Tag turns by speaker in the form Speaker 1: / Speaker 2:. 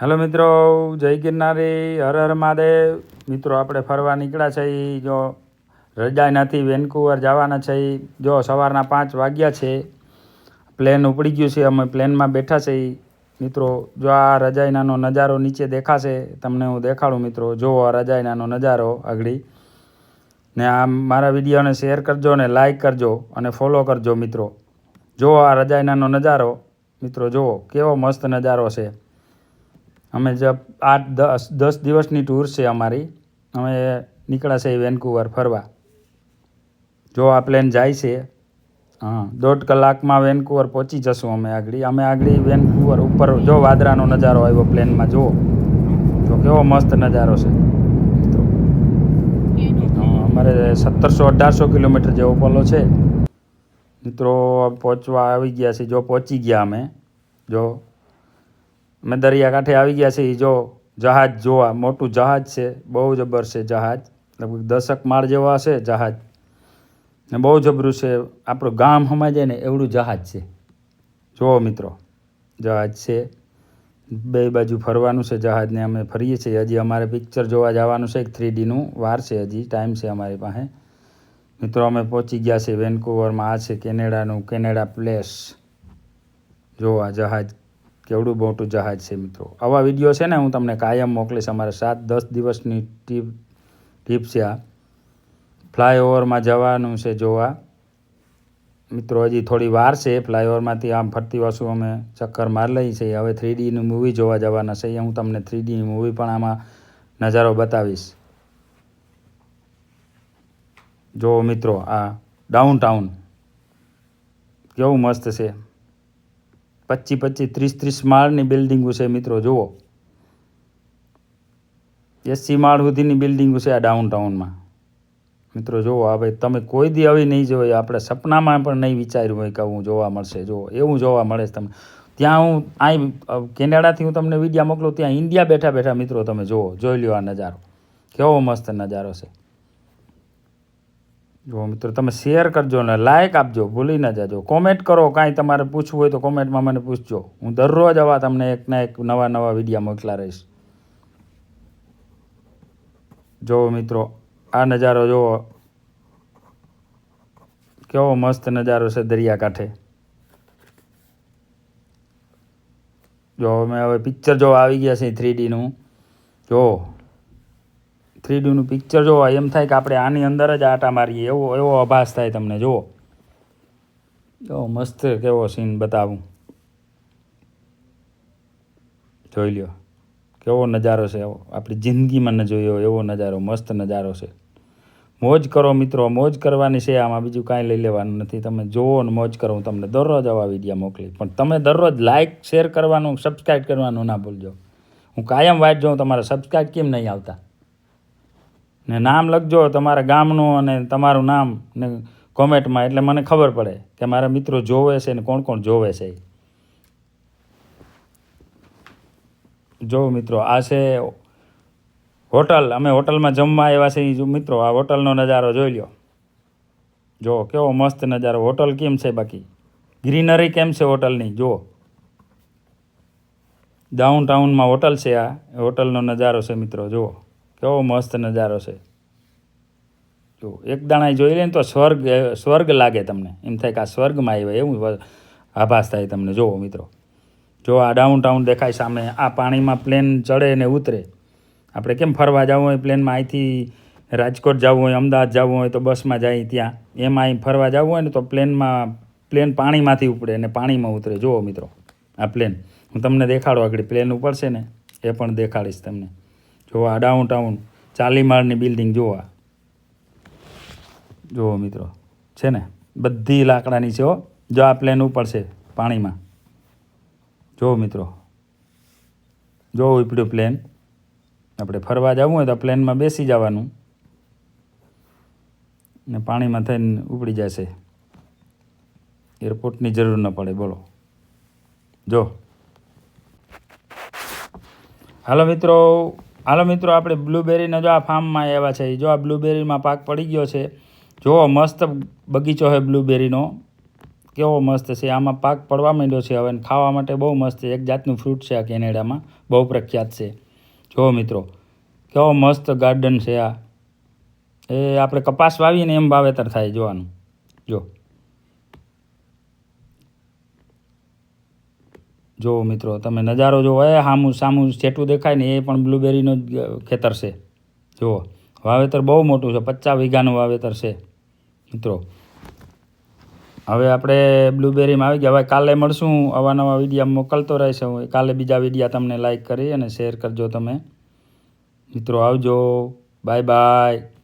Speaker 1: Hello મિત્રો, જય ગિરનારી, હર હર મહાદેવ. મિત્રો, આપણે ફરવા નીકળ્યા છે જો રજા નથી વેનકુવર જવાના છે જો સવારના પાંચ વાગ્યા છે, પ્લેન ઉપડી ગયું છે, અમે પ્લેનમાં બેઠા છે મિત્રો, જો આ રજાઈનાનો નજારો નીચે દેખાશે, તમને હું દેખાડું મિત્રો. જુઓ આ રજાઈનાનો નજારો આગળી. ને આ મારા વિડીયોને શેર કરજો ને લાઈક કરજો અને ફોલો કરજો મિત્રો. જુઓ આ રજાઈનાનો નજારો, મિત્રો, જુઓ, કેવો મસ્ત નજારો છે. અમે જ આઠ દસ દસ દિવસની ટૂર છે અમારી. અમે નીકળ્યા છે વેનકુવર ફરવા. જો આ પ્લેન જાય છે હા દોઢ કલાકમાં વેનકુવર પહોંચી જશું અમે આગળ. અમે આગળ વેનકુવર ઉપર જો વાદળાનો નજારો આવ્યો પ્લેનમાં જુઓ. તો કેવો મસ્ત નજારો છે. હા, અમારે સત્તરસો અઢારસો કિલોમીટર જેવો પલો છે. મિત્રો પહોંચવા આવી ગયા છે જો પહોંચી ગયા અમે જો અમે દરિયાકાંઠે આવી ગયા છીએ. જો જહાજ જોવા. મોટું જહાજ છે. બહુ જબર છે જહાજ. લગભગ દશક માળ જેવા હશે જહાજ. ને બહુ જબરું છે. આપણું ગામ હમાઈ જાય ને એવડું જહાજ છે. જુઓ મિત્રો, જહાજ છે. બે બાજુ ફરવાનું છે જહાજને અમે ફરીએ છીએ. હજી અમારે પિક્ચર જોવા જવાનું છે. એક થ્રી ડીનું વાર છે હજી. ટાઈમ છે અમારી પાસે. મિત્રો, અમે પહોંચી ગયા છીએ વેનકુવરમાં આ છે કેનેડાનું કેનેડા પ્લેસ જોવા જહાજ કેવડું મોટું જહાજ છે મિત્રો. આવા વીડિયો છે ને હું તમને કાયમ મોકલીશ. અમારે સાત, દસ દિવસની ટીપ ટીપ છે આ. ફ્લાયઓવરમાં જવાનું છે જોવા. મિત્રો, હજી થોડી વાર છે. ફ્લાયઓવરમાંથી આમ ફરતી વસ્તુ અમે ચક્કર માર લઈ છે. હવે થ્રી ડીનું મૂવી જોવા જવાના છે. હું તમને થ્રી ડીની મૂવી પણ આમાં નજારો બતાવીશ. જો મિત્રો, આ ડાઉન ટાઉન કેવું મસ્ત છે. પચીસ પચીસ ત્રીસ ત્રીસ માળની બિલ્ડિંગો છે મિત્રો, જુઓ. એસી માળ સુધીની બિલ્ડિંગો છે આ ડાઉન ટાઉનમાં મિત્રો, જુઓ, આ ભાઈ, તમે કોઈ દી આવી નહીં જોઈ, આપણે સપનામાં પણ નહીં વિચાર્યું હોય કે હું જોવા મળશે. જુઓ, એવું જોવા મળે છે તમને. ત્યાં હું અહીં કેનેડાથી હું તમને વિડીયા મોકલું, ત્યાં ઇન્ડિયા બેઠા બેઠા મિત્રો તમે જુઓ, જોઈ લ્યો આ નજારો. કેવો મસ્ત નજારો છે. જો મિત્રો, તમે શેર કરજો ને લાઇક આપજો, ભૂલી ના જાજો. કોમેન્ટ કરો, કાંઈ તમારે પૂછવું હોય તો કોમેન્ટમાં મને પૂછજો. હું દરરોજ આવા તમને એક ના એક નવા નવા વિડીયા મોકલા રહીશ. જુઓ મિત્રો, આ નજારો જુઓ. કેવો મસ્ત નજારો છે દરિયાકાંઠે. જો અમે હવે પિક્ચર જોવા આવી ગયા છીએ થ્રી ડીનું જો થ્રી ડીનું પિક્ચર જોવો, એમ થાય કે આપણે આની અંદર જ આટા મારીએ. એવો એવો આભાસ થાય તમને, જુઓ. જો મસ્ત કેવો સીન બતાવું. જોઈ લ્યો. કેવો નજારો છે એવો. આપણી જિંદગીમાં ન જોયો એવો નજારો, મસ્ત નજારો છે. મોજ કરો મિત્રો, મોજ કરવાની છે. આમાં બીજું કાંઈ લઈ લેવાનું નથી. તમે જુઓ ને મોજ કરો. હું તમને દરરોજ આવા વિડીયા મોકલી પણ તમે દરરોજ લાઇક શેર કરવાનું સબસ્ક્રાઈબ કરવાનું ના ભૂલજો. હું કાયમ વાટ જોઉં, તમારે સબસ્ક્રાઈબ કેમ નહીં આવતા? ને નામ લખજો તમારા ગામનું અને તમારું નામ ને કોમેન્ટમાં, એટલે મને ખબર પડે કે મારા મિત્રો જોવે છે ને કોણ કોણ જોવે છે. જો મિત્રો, આ છે હોટલ. અમે હોટલમાં જમવા આવ્યા છે જો મિત્રો, આ હોટલનો નજારો જોઈ લ્યો. જો, કેવો મસ્ત નજારો. હોટલ કેમ છે બાકી? ગ્રીનરી કેમ છે હોટલની? જુઓ. ડાઉન ટાઉનમાં હોટલ છે આ. હોટલનો નજારો છે મિત્રો, જુઓ. કેવો મસ્ત નજારો છે. જો, એક દાણા જોઈ લે ને તો સ્વર્ગ સ્વર્ગ લાગે તમને. એમ થાય કે આ સ્વર્ગમાં આવ્યા એવું આભાસ થાય તમને. જુઓ મિત્રો. જો આ ડાઉન ટાઉન દેખાય સામે, આ પાણીમાં પ્લેન ચડે ને ઉતરે. આપણે કેમ ફરવા જવું હોય પ્લેનમાં અહીંથી રાજકોટ જવું હોય, અમદાવાદ જવું હોય તો બસમાં જાય ત્યાં. એમાં અહીં ફરવા જવું હોય ને તો પ્લેનમાં પ્લેન પાણીમાંથી ઉપડે ને પાણીમાં ઉતરે. જુઓ મિત્રો, આ પ્લેન હું તમને દેખાડો આગળ. પ્લેન ઉપડશે ને, એ પણ દેખાડીશ તમને. જો આ ડાઉન ટાઉન ચાલી માળની બિલ્ડિંગ આ જુઓ મિત્રો, છે ને? બધી લાકડાની છે હો. જો આ પ્લેન ઉપડશે પાણીમાં. જુઓ મિત્રો. જો ઉપડ્યું પ્લેન આપણે ફરવા જવું હોય તો પ્લેનમાં બેસી જવાનું. ને પાણીમાં થઈને ઉપડી જશે. એરપોર્ટની જરૂર ન પડે, બોલો. જો. હાલો મિત્રો હાલો મિત્રો, આપણે બ્લૂબેરીના જો આ ફાર્મમાં આવ્યા છે જો આ બ્લુબેરીમાં પાક પડી ગયો છે, જુઓ મસ્ત બગીચો છે બ્લુબેરીનો કેવો મસ્ત છે, આમાં પાક પડવા માંડ્યો છે હવે ખાવા માટે બહુ મસ્ત છે, એક જાતનું ફ્રૂટ છે આ કેનેડામાં, બહુ પ્રખ્યાત છે. જુઓ મિત્રો, કેવો મસ્ત ગાર્ડન છે આ. એ આપણે કપાસ વાવીને એમ વાવેતર થાય જોવાનું. જો જો મિત્રો, તમે નજારો જુઓ એ સામું સામું છેટું દેખાય ને એ પણ બ્લુબેરીનું જ ખેતર છે. જુઓ, વાવેતર બહુ મોટું છે. પચાસ વીઘાનું વાવેતર છે. મિત્રો, હવે આપણે બ્લુબેરીમાં આવી ગયા. હવે કાલે મળશું. અવાનવા વિડીયા મોકલતો રહેશે. હું કાલે બીજા વિડીયા તમને લાઈક કરી અને શેર કરજો તમે. મિત્રો, આવજો. Bye bye